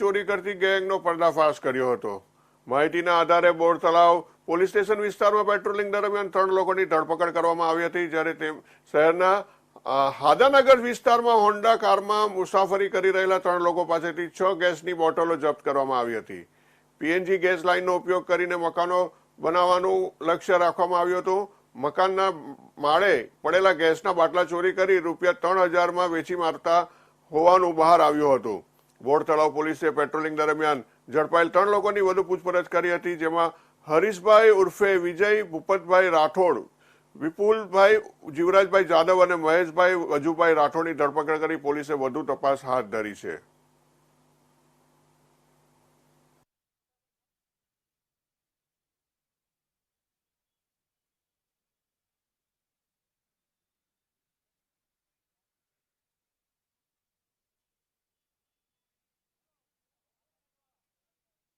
ચોરી કરતી ગેંગનો પર્દાફાશ કર્યો હતો. માહિતીના આધારે બોર તળાવ પોલીસ સ્ટેશન વિસ્તારમાં પેટ્રોલિંગ દરમિયાન ત્રણ લોકોની ધરપકડ કરવામાં આવી હતી, જ્યારે તે શહેરના હાદાનગર વિસ્તારમાં હોન્ડા કારમાં મુસાફરી કરી રહેલા ત્રણ લોકો પાસેથી છ ગેસની બોટલો જપ્ત કરવામાં આવી હતી. પીએનજી ગેસ લાઇનનો ઉપયોગ કરીને મકાનો બનાવવાનું લક્ષ્ય રાખવામાં આવ્યું હતું. મકાનના માળે પડેલા ગેસના બાટલા ચોરી કરી રૂપિયા ત્રણ હજારમાં વેચી મારતા હોવાનું બહાર આવ્યું હતું. બોર તળાવ પોલીસે પેટ્રોલિંગ દરમિયાન ઝડપાયેલ ત્રણ લોકોની વધુ પૂછપરછ કરી હતી, જેમાં હરીશભાઈ ઉર્ફે વિજય, ભૂપતભાઈ રાઠોડ, વિપુલભાઈ, જીવરાજભાઈ જાદવ અને મહેશભાઈ વજુભાઈ રાઠોડની ધરપકડ કરી પોલીસે વધુ તપાસ હાથ ધરી છે.